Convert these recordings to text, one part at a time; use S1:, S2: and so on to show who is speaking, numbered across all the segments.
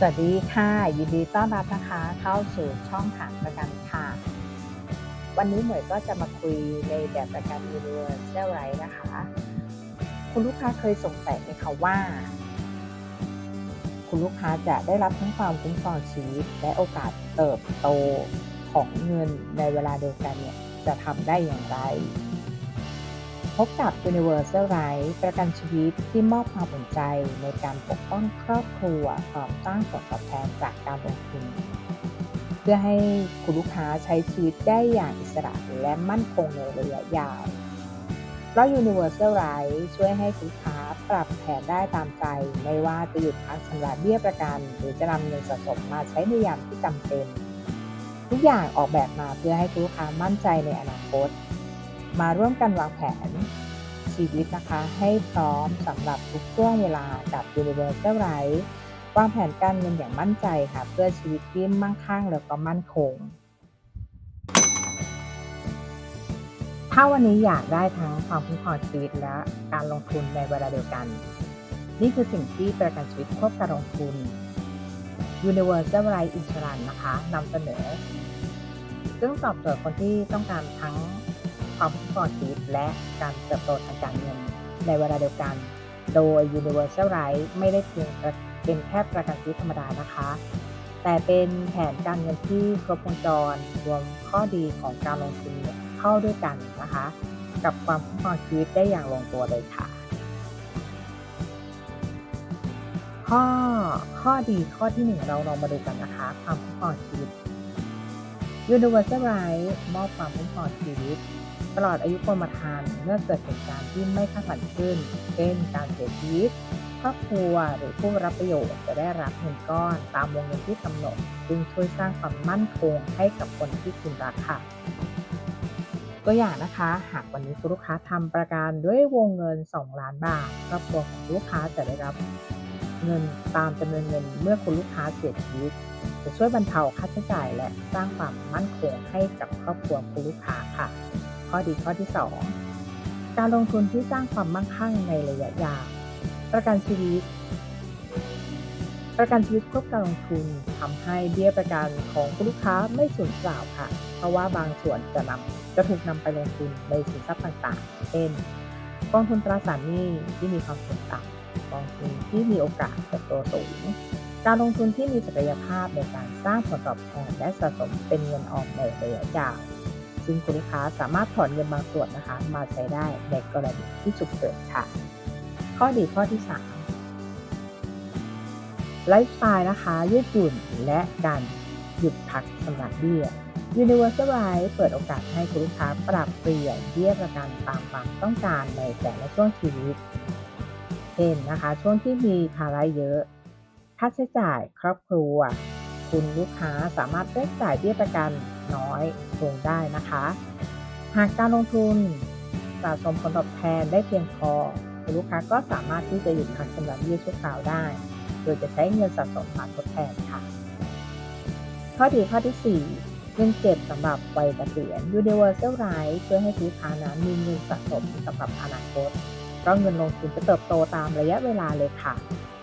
S1: สวัสดีค่ะ ยินดีต้อนรับนะคะ เข้าสู่ช่องถามประกันค่ะ วันนี้เหมยก็จะมาคุยในแบบประกัน Universal Right นะคะ คุณลูกค้าเคยสงสัยไหมคะว่า คุณลูกค้าจะได้รับทั้งความคุ้มครองชีวิตและโอกาสเติบโตของเงินในเวลาเดียวกันเนี่ยจะทำได้อย่างไร พบกับ Universal Right ประกันชีวิตที่มอบความสนใจในการปกป้องครอบครัวพร้อมสร้างผลตอบแทนจากการลงทุน เพื่อให้คุณลูกค้าใช้ชีวิตได้อย่างอิสระและมั่นคงในระยะยาวเพราะ Universal Right ช่วยให้คุณลูกค้าปรับแผนได้ตามใจ ไม่ว่าจะหยุดพักชำระเบี้ยประกัน หรือจะนำเงินสะสมมาใช้ในยามที่จำเป็น ทุกอย่างออกแบบมาเพื่อให้คุณลูกค้ามั่นใจในอนาคต มาร่วมกันวางแผนชีวิตนะคะ ให้พร้อมสำหรับทุกช่วงเวลากับ Universal Right วางแผนการเงินอย่างมั่นใจค่ะ เพื่อชีวิตที่มั่งคั่งแล้วก็มั่นคง ถ้าวันนี้อยากได้ทั้งความคุ้มครองชีวิตและการลงทุนในเวลาเดียวกัน นี่คือสิ่งที่ประกันชีวิตควบการลงทุน Universal Right Insurance นะคะนำเสนอ ซึ่งตอบโจทย์คนที่ต้องการทั้ง ความคุ้มครองชีวิตและการเติบโตทางการเงินในเวลาเดียวกัน โดย Universal Right ไม่ได้เพียงเป็นแค่ประกันชีวิตธรรมดานะคะ แต่เป็นแผนการเงินที่ครบวงจรรวมข้อดีของการลงทุนเข้าด้วยกันนะคะ กับความคุ้มครองชีวิตได้อย่างลงตัวเลยค่ะ ข้อข้อดีข้อที่หนึ่งเราลองมาดูกันนะคะ ความคุ้มครองชีวิต Universal Right มอบความคุ้มครองชีวิต ตลอดอายุกรมธรรม์เมื่อเกิดเหตุการณ์ที่ไม่คาดฝันขึ้น เช่น การเสียชีวิตครอบครัวหรือผู้รับประโยชน์จะได้รับเงินก้อนตามวงเงินที่กำหนดซึ่งช่วยสร้างความมั่นคงให้กับคนที่คุณรักค่ะ ตัวอย่างนะคะ หากวันนี้คุณลูกค้าทำประกันด้วยวงเงิน 2 ล้านบาทครอบครัวของลูกค้าจะได้รับเงินตามจำนวนเงินเมื่อคุณลูกค้าเสียชีวิตจะช่วยบรรเทาค่าใช้จ่ายและสร้างความมั่นคงให้กับครอบครัวคุณลูกค้าค่ะ ข้อดีข้อที่ 2 การลงทุนที่สร้างความมั่งคั่งในระยะยาวประกันชีวิต ประกันชีวิตควบการลงทุนทำให้เบี้ยประกันของลูกค้าไม่สูญเปล่าค่ะ เพราะว่าบางส่วนจะนำจะถูกนำไปลงทุนในสินทรัพย์ต่างๆ เช่น กองทุนตราสารหนี้ที่มีความเสี่ยงต่ำกองทุนที่มีโอกาสเติบโตสูงการลงทุนที่มีศักยภาพในการสร้างผลตอบแทนและสะสมเป็นเงินออมในระยะยาว ซึ่งคุณลูกค้าสามารถถอนเงินบางส่วนนะคะ มาใช้ได้ในกรณีที่ฉุกเฉินค่ะ ข้อดีข้อที่ 3 ไลฟ์สไตล์นะคะยืดหยุ่นและการหยุดพักสำหรับเบี้ย Universal Life เปิดโอกาสให้คุณลูกค้าปรับเปลี่ยนเบี้ยประกันตามความต้องการในแต่ละช่วงชีวิต เช่นนะคะ ช่วงที่มีภาระเยอะ ค่าใช้จ่ายครอบครัว คุณลูกค้าสามารถเลือกจ่ายเบี้ยประกันน้อยลงได้นะคะ หากการลงทุนสะสมผลตอบแทนได้เพียงพอคุณลูกค้าก็สามารถที่จะหยุดพักชำระเบี้ยชั่วคราวได้ โดยจะใช้เงินสะสมมาทดแทนค่ะ ข้อดีข้อที่ 4 เงินเก็บสำหรับวัยเกษียณ Universal Right ช่วยให้ลูกค้านั้นมีเงินสะสมสำหรับอนาคตเพราะเงินลงทุนจะเติบโตตามระยะเวลาเลยค่ะ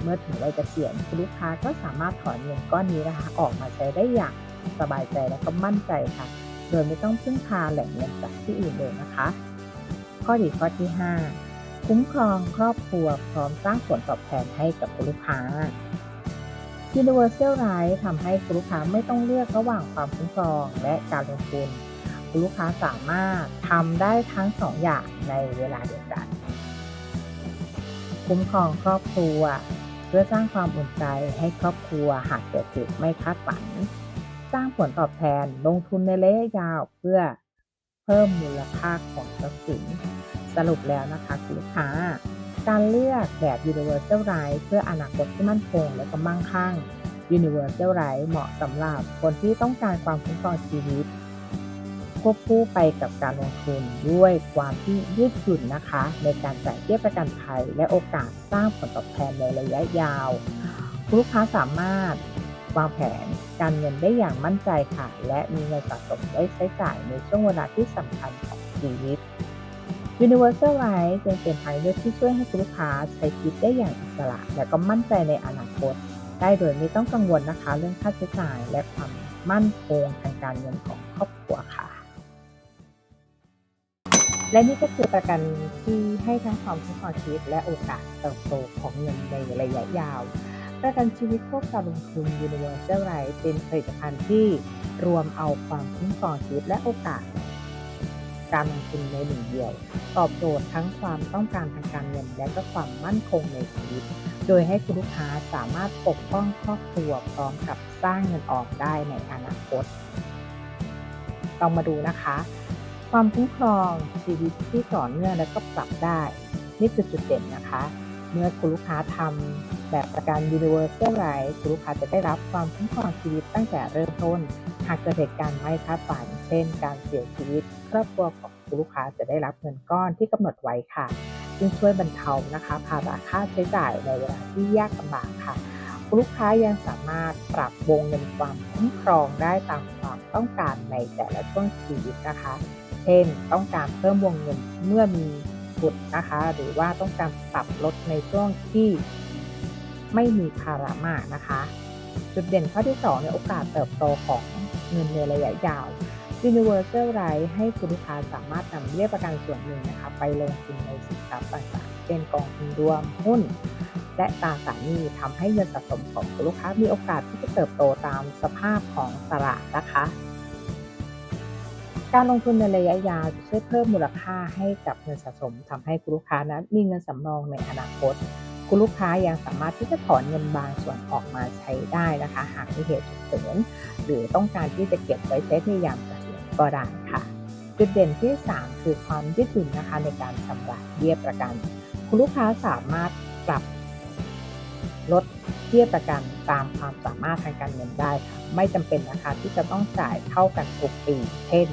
S1: เมื่อถึงวัยเกษียณคุณลูกค้าก็สามารถถอนเงินก้อนนี้นะคะ ออกมาใช้ได้อย่างสบายใจและก็มั่นใจค่ะ โดยไม่ต้องพึ่งพาแหล่งเงินจากที่อื่นเลยนะคะ ข้อดีข้อที่ 5 คุ้มครองครอบครัวพร้อมสร้างผลตอบแทนให้กับคุณลูกค้า Universal Right ทำให้คุณลูกค้าไม่ต้องเลือกระหว่างความคุ้มครองและการลงทุนคุณลูกค้าสามารถทำได้ทั้งสองอย่างในเวลาเดียวกัน คุ้มครองครอบครัว พื่อสร้างความอุ่นใจให้ครอบครัวหากเกิดเหตุไม่คาดฝัน สร้างผลตอบแทนลงทุนในระยะยาวเพื่อเพิ่มมูลค่าของทรัพย์สิน สรุปแล้วนะคะคุณลูกค้า การเลือกแบบ Universal Right เพื่ออนาคตที่มั่นคงและก็มั่งคั่ง Universal Right เหมาะสำหรับคนที่ต้องการความคุ้มครองชีวิต ควบคู่ไปกับการลงทุนด้วยความที่ยืดหยุ่นนะคะ ในการจ่ายเบี้ยประกันภัยและโอกาสสร้างผลตอบแทนในระยะยาว ลูกค้าสามารถวางแผนการเงินได้อย่างมั่นใจค่ะ และมีเงินสะสมไว้ใช้จ่ายในช่วงเวลาที่สำคัญของชีวิต Universal Right จึงเป็นทางเลือกที่ช่วยให้คุณลูกค้าใช้ชีวิตได้อย่างอิสระ และก็มั่นใจในอนาคต ได้โดยไม่ต้องกังวลนะคะ เรื่องค่าใช้จ่ายและความมั่นคงทางการเงินของครอบครัวค่ะ และนี่ก็คือประกันที่ให้ทั้งความคุ้มครองชีวิตและโอกาสเติบโตของเงินในระยะยาว ประกันชีวิตควบการลงทุน Universal Life เป็นผลิตภัณฑ์ที่รวมเอาความคุ้มครองชีวิตและโอกาส การลงทุนในหนึ่งเดียว ตอบโจทย์ทั้งความต้องการทางการเงิน และก็ความมั่นคงในชีวิต โดยให้คุณลูกค้าสามารถปกป้องครอบครัวพร้อมกับสร้างเงินออกได้ในอนาคตเรามาดูนะคะ ความคุ้มครองชีวิตที่ต่อเนื่องและก็ปรับได้ นี่คือจุดเด่นนะคะ เมื่อคุณลูกค้าทำแบบประกัน Universal Life คุณลูกค้าจะได้รับความคุ้มครองชีวิตตั้งแต่เริ่มต้น หากเกิดเหตุการณ์ไม่คาดฝัน เช่น การเสียชีวิต ครอบครัวของคุณลูกค้าจะได้รับเงินก้อนที่กำหนดไว้ค่ะซึ่งช่วยบรรเทานะคะภาระค่าใช้จ่ายในเวลาที่ยากลำบากค่ะ ลูกค้ายังสามารถปรับวงเงินความคุ้มครองได้ตามความต้องการในแต่ละช่วงชีวิตนะคะ เช่น ต้องการเพิ่มวงเงินเมื่อมีบุตรนะคะ หรือว่าต้องการปรับลดในช่วงที่ไม่มีภาระมากนะคะ จุดเด่นข้อที่ 2 ในโอกาสเติบโตของเงินในระยะยาว Universal Life ให้คุณลูกค้าสามารถนำเบี้ยประกันส่วนหนึ่งนะคะไปลงทุนในสินทรัพย์ต่างๆเช่นกองทุนรวมหุ้น และตราสารหนี้ทำให้เงินสะสมของคุณลูกค้ามีโอกาสที่จะเติบโตตามสภาพของตลาดนะคะ การลงทุนในระยะยาวจะช่วยเพิ่มมูลค่าให้กับเงินสะสมทำให้คุณลูกค้านั้นมีเงินสำรองในอนาคต คุณลูกค้ายังสามารถที่จะถอนเงินบางส่วนออกมาใช้ได้นะคะ หากมีเหตุฉุกเฉินหรือต้องการที่จะเก็บไว้ใช้ในยามเกษียณก็ได้ค่ะจุดเด่นที่ 3 คือความยืดหยุ่นนะคะในการชำระเบี้ยประกัน คุณลูกค้าสามารถปรับ ลดเบี้ยประกันตามความสามารถทางการเงินได้ค่ะไม่จำเป็นนะคะที่จะต้องจ่ายเท่ากันทุกปีเช่น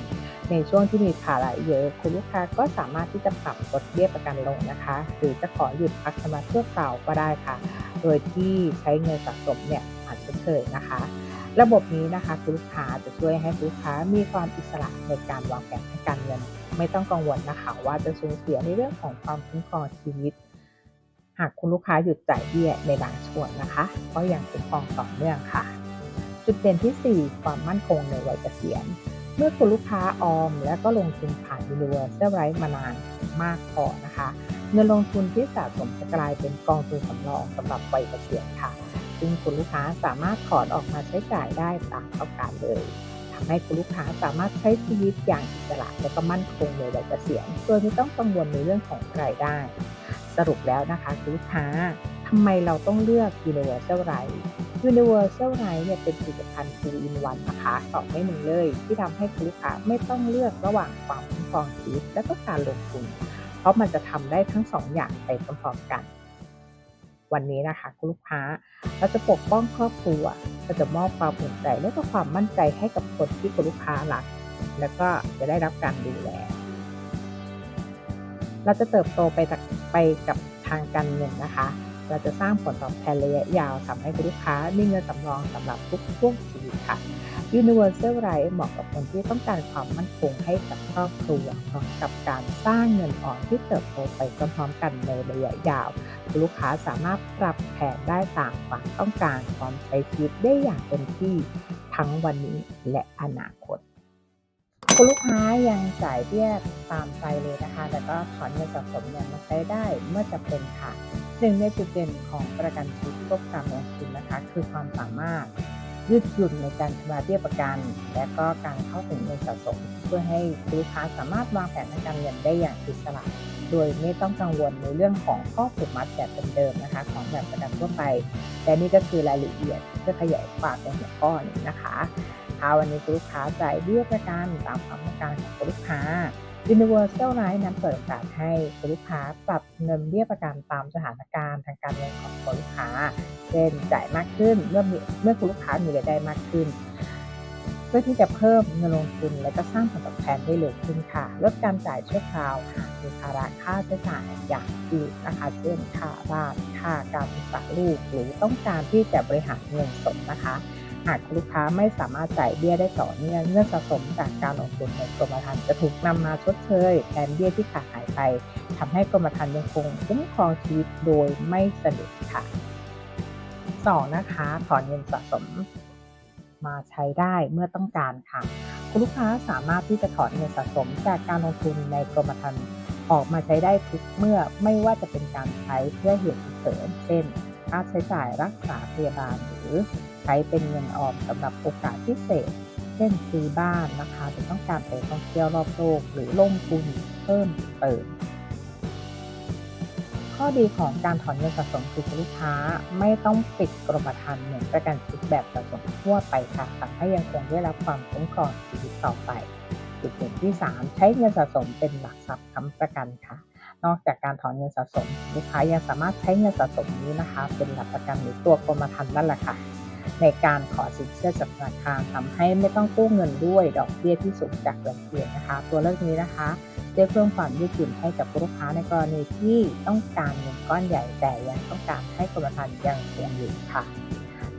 S1: ในช่วงที่มีภาระเยอะคุณลูกค้าก็สามารถที่จะปรับลดเบี้ยประกันลงนะคะ หรือจะขอหยุดพักชำระชั่วคราวก็ได้ค่ะ โดยที่ใช้เงินสะสมเนี่ยผ่านชดเชยนะคะ ระบบนี้นะคะคุณลูกค้าจะช่วยให้คุณลูกค้ามีความอิสระในการวางแผนทางการเงิน ไม่ต้องกังวลนะคะว่าจะสูญเสียในเรื่องของความคุ้มครองชีวิต หากคุณลูกค้าหยุดจ่ายเบี้ยในบางช่วงนะคะ ก็ยังคุ้มครองต่อเนื่องค่ะ จุดเด่นที่ 4 ความมั่นคงในวัยเกษียณ เมื่อคุณลูกค้าออม และก็ลงทุนผ่าน Universal Life มานานมากพอนะคะ เงินลงทุนที่สะสมจะกลายเป็นกองทุนสำรองสำหรับวัยเกษียณค่ะ ซึ่งคุณลูกค้าสามารถถอนออกมาใช้จ่ายได้ตามต้องการเลยทำให้คุณลูกค้าสามารถใช้ชีวิตอย่างอิสระและก็มั่นคงในวัยเกษียณโดยไม่ต้องกังวลในเรื่องของรายได้ รุปแล้วนะคะคุณลูกค้าทำไมเราต้องเลือก Universal Life Universal Life เนี่ยเป็นผลิตภัณฑ์ 2 in 1นะคะสองในหนึ่งเลย ที่ทำให้คุณลูกค้าไม่ต้องเลือกระหว่างความคุ้มครองชีวิตและก็การลงทุน เพราะมันจะทำได้ทั้งสองอย่างไปพร้อมๆกันวันนี้นะคะคุณลูกค้าเราจะปกป้องครอบครัวเราจะมอบความอุ่นใจและก็ความมั่นใจให้กับคนที่คุณลูกค้ารัก แล้วก็จะได้รับการดูแล เราจะเติบโตไปจากไปกับทางการเงินนะคะ เราจะสร้างผลตอบแทนระยะยาวทำให้ลูกค้ามีเงินสำรองสำหรับทุกช่วงชีวิตค่ะ Universal Life เหมาะกับคนที่ต้องการความมั่นคงให้กับครอบครัวพร้อมกับการสร้างเงินออมที่เติบโตไปพร้อมๆกันในระยะยาว ลูกค้าสามารถปรับแผนได้ตามความต้องการพร้อมใช้ชีวิตได้อย่างเต็มที่ทั้งวันนี้และอนาคต คุณลูกค้ายังจ่ายเบี้ยตามใจเลยนะคะแล้วก็ถอนเงินสะสมเนี่ยมาใช้ได้เมื่อจำเป็นค่ะหนึ่งในจุดเด่นของประกันชีวิตควบการลงทุนนะคะ คือความสามารถยืดหยุ่นในการชำระเบี้ยประกัน และก็การเข้าถึงเงินสะสม เพื่อให้ลูกค้าสามารถวางแผนทางการเงินได้อย่างอิสระ โดยไม่ต้องกังวลในเรื่องของข้อผูกมัดแบบเดิมๆนะคะ ของแบบประกันทั่วไป และนี่ก็คือรายละเอียดเพื่อขยายความในหัวข้อนี้นะคะ ถ้าวันนี้คุณลูกค้าจ่ายเบี้ยประกันตามความต้องการของคุณลูกค้า Universal Life นั้นเปิดโอกาสให้คุณลูกค้าปรับเงินเบี้ยประกันตามสถานการณ์ทางการเงินของคุณลูกค้า เช่นจ่ายมากขึ้นเมื่อเมื่อคุณลูกค้ามีรายได้มากขึ้น เพื่อที่จะเพิ่มเงินลงทุนและก็สร้างผลตอบแทนได้เร็วขึ้นค่ะลดการจ่ายชั่วคราวหากมีภาระค่าใช้จ่ายอย่างอื่นนะคะเช่นค่าบ้านค่าการศึกษาลูกหรือต้องการที่จะบริหารเงินสดนะคะ หากลูกค้าไม่สามารถจ่ายเบี้ยได้ต่อเนื่องเงินสะสมจากการลงทุนในกรมธรรม์จะถูกนำมาชดเชยแทนเบี้ยที่ขาดหายไปทำให้กรมธรรม์ยังคงคุ้มครองชีวิตโดยไม่สะดุดค่ะ 2 นะคะถอนเงินสะสมมาใช้ได้เมื่อต้องการค่ะ คุณลูกค้าสามารถที่จะถอนเงินสะสมจากการลงทุนในกรมธรรม์ออกมาใช้ได้ทุกเมื่อไม่ว่าจะเป็นการใช้เพื่อเหตุฉุกเฉินเช่นค่าใช้จ่ายรักษาพยาบาลหรือ ใช้เป็นเงินออมสำหรับโอกาสพิเศษ เช่นซื้อบ้านนะคะหรือต้องการไปท่องเที่ยวรอบโลกหรือลงทุนเพิ่มเติมข้อดีของการถอนเงินสะสมคือลูกค้าไม่ต้องปิดกรมธรรม์เหมือนประกันชีวิตแบบสะสมทั่วไปค่ะทำให้ยังคงได้รับความคุ้มครองชีวิตต่อไปจุดเด่นที่ 3 ใช้เงินสะสมเป็นหลักทรัพย์ค้ำประกันค่ะ นอกจากการถอนเงินสะสม ลูกค้ายังสามารถใช้เงินสะสมนี้นะคะ เป็นหลักประกันหรือตัวกรมธรรม์นั่นแหละค่ะ ในการขอสินเชื่อจากธนาคารทำให้ไม่ต้องกู้เงินด้วยดอกเบี้ยที่สูงจากแหล่งเรียนนะคะ ตัวเลือกนี้นะคะจะเพิ่มความยืดหยุ่นให้กับลูกค้าในกรณีที่ต้องการเงินก้อนใหญ่แต่ยังต้องการให้กรมธรรม์ยังคงอยู่ค่ะ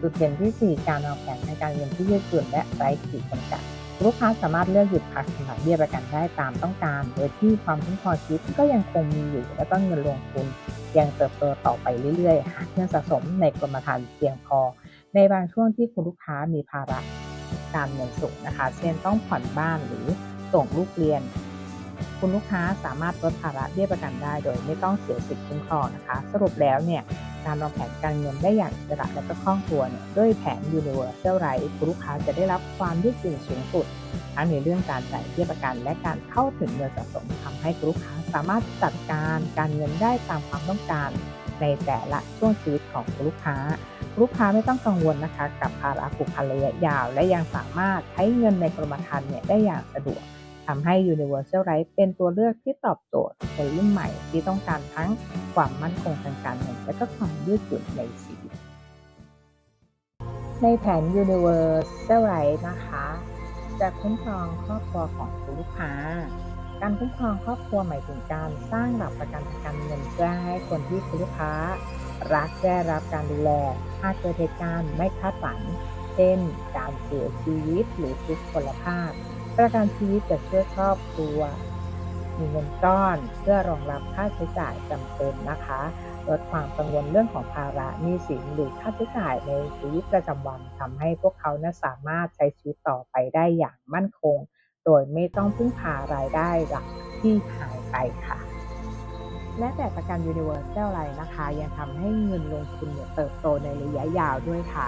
S1: จุดเด่นที่ 4 การวางแผนในการเงินที่ยืดหยุ่นและไร้ขีดจำกัดลูกค้าสามารถเลือกหยุดพักสำหรับเบี้ยประกันได้ตามต้องการ โดยที่ความคุ้มครองชีวิตก็ยังคงมีอยู่ และก็เงินลงทุนยังเติบโตต่อไปเรื่อยๆหากเงินสะสมในกรมธรรม์เพียงพอ ในบางช่วงที่คุณลูกค้ามีภาระการเงินสูงนะคะ เช่นต้องผ่อนบ้านหรือส่งลูกเรียน คุณลูกค้าสามารถลดภาระเบี้ยประกันได้โดยไม่ต้องเสียสิทธิ์คุ้มครองนะคะ สรุปแล้วเนี่ยการวางแผนการเงินได้อย่างอิสระและก็คล่องตัวเนี่ยด้วยแผน Universal Right คุณลูกค้าจะได้รับความยืดหยุ่นสูงสุดทั้งในเรื่องการจ่ายเบี้ยประกัน และการเข้าถึงเงินสะสมทำให้คุณลูกค้าสามารถจัดการการเงินได้ตามความต้องการ ในแต่ละช่วงชีวิตของลูกค้า ลูกค้าไม่ต้องกังวลนะคะ กับภาระผูกพันระยะยาว และยังสามารถใช้เงินในกรมธรรม์เนี่ยได้อย่างสะดวกทำให้ Universal Right เป็นตัวเลือกที่ตอบโจทย์คนรุ่นใหม่ที่ต้องการทั้งความมั่นคงทางการเงินและก็ความยืดหยุ่นในชีวิต ในแผน Universal Right นะคะ จะคุ้มครองครอบครัวของลูกค้า การคุ้มครองครอบครัวหมายถึงการสร้างหลักประกันทางการเงินเพื่อให้คนที่คุณลูกค้า รักได้รับการดูแลหากเกิดเหตุการณ์ไม่คาดฝัน เช่น การเสียชีวิตหรือทุกพลภาพ ประกันชีวิตจะช่วยครอบครัว มีเงินก้อนเพื่อรองรับค่าใช้จ่ายจำเป็นนะคะลดความกังวลเรื่องของภาระหนี้สินหรือค่าใช้จ่ายในชีวิตประจำวันทำให้พวกเขานะสามารถใช้ชีวิตต่อไปได้อย่างมั่นคง โดยไม่ต้องพึ่งพารายได้หลักที่หายไปค่ะ และแต่ประกัน Universal อะไรนะคะ ยังทำให้เงินลงทุนเติบโตในระยะยาวด้วยค่ะ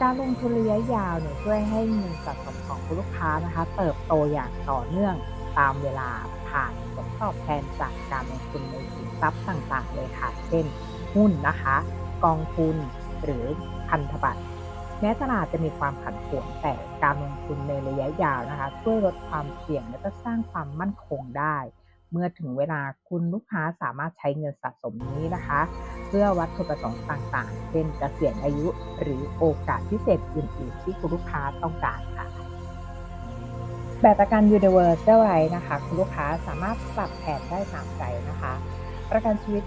S1: การลงทุนระยะยาวเนี่ยช่วยให้เงินสะสมของลูกค้านะคะ เติบโตอย่างต่อเนื่องตามเวลาผ่านผลตอบแทนจากการลงทุนในสินทรัพย์ต่างๆ เลยค่ะ เช่น หุ้นนะคะ กองทุนหรือพันธบัตร แม้ตลาดจะมีความผันผวนแต่การลงทุนในระยะยาวนะคะช่วยลดความเสี่ยงและก็สร้างความมั่นคงได้ เมื่อถึงเวลาคุณลูกค้าสามารถใช้เงินสะสมนี้นะคะ เพื่อวัตถุประสงค์ต่างๆ เช่นเกษียณอายุหรือโอกาสพิเศษอื่นๆ ที่คุณลูกค้าต้องการค่ะ แบบประกัน Universal Right นะคะ คุณลูกค้าสามารถปรับแผนได้ตามใจนะคะ ประกันชีวิต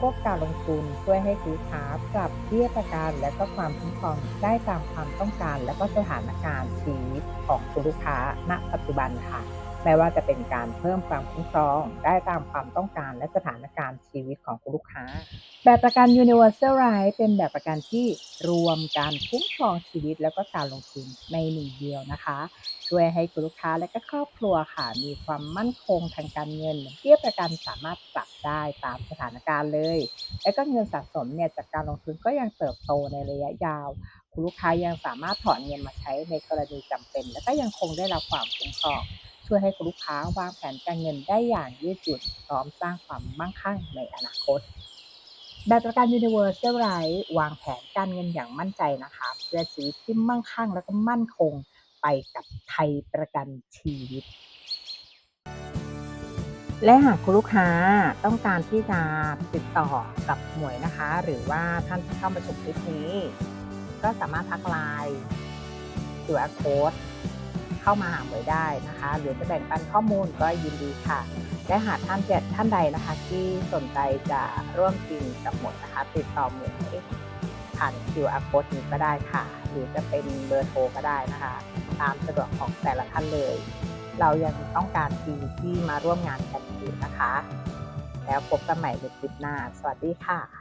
S1: ควบการลงทุนช่วยให้คุณลูกค้าปรับเบี้ยประกันและก็ความคุ้มครองได้ตามความต้องการ และก็สถานการณ์ชีวิตของคุณลูกค้าณ ปัจจุบันค่ะไม่ว่าจะเป็นการเพิ่มความคุ้มครอง ได้ตามความต้องการและสถานการณ์ชีวิตของคุณลูกค้า แบบประกัน Universal Right เป็นแบบประกันที่รวมการคุ้มครองชีวิต แล้วก็การลงทุนในหนึ่งเดียวนะคะ ช่วยให้คุณลูกค้าและก็ครอบครัวค่ะ มีความมั่นคงทางการเงินเบี้ยประกันสามารถปรับได้ตามสถานการณ์เลย และก็เงินสะสมเนี่ยจากการลงทุนก็ยังเติบโตในระยะยาว คุณลูกค้ายังสามารถถอนเงินมาใช้ในกรณีจำเป็น และก็ยังคงได้รับความคุ้มครองช่วยให้คุณลูกค้าวางแผนการเงินได้อย่างยืดหยุ่นพร้อมสร้างความมั่งคั่งในอนาคตแบบประกัน Universal Right วางแผนการเงินอย่างมั่นใจนะคะเพื่อชีวิตที่มั่งคั่งและก็มั่นคง ไปกับไทยประกันชีวิต และหากคุณลูกค้าต้องการที่จะติดต่อกับหมวยนะคะ หรือว่าท่านที่เข้ามาชมคลิปนี้ ก็สามารถทักไลน์ QR code เข้ามาหาหมวยได้นะคะ หรือจะแบ่งปันข้อมูลก็ยินดีค่ะ และหากท่านจะท่านใดนะคะ ที่สนใจจะร่วมจริงกับหมวยนะคะ ติดต่อหมวยผ่าน QR code นี้ก็ได้ค่ะ หรือจะเป็นเบอร์โทรก็ได้นะคะ ตามสะดวกของแต่ละท่านเลย เรายังต้องการทีมที่มาร่วมงานกันอยู่นะคะ แล้วพบกันใหม่ในคลิปหน้า สวัสดีค่ะ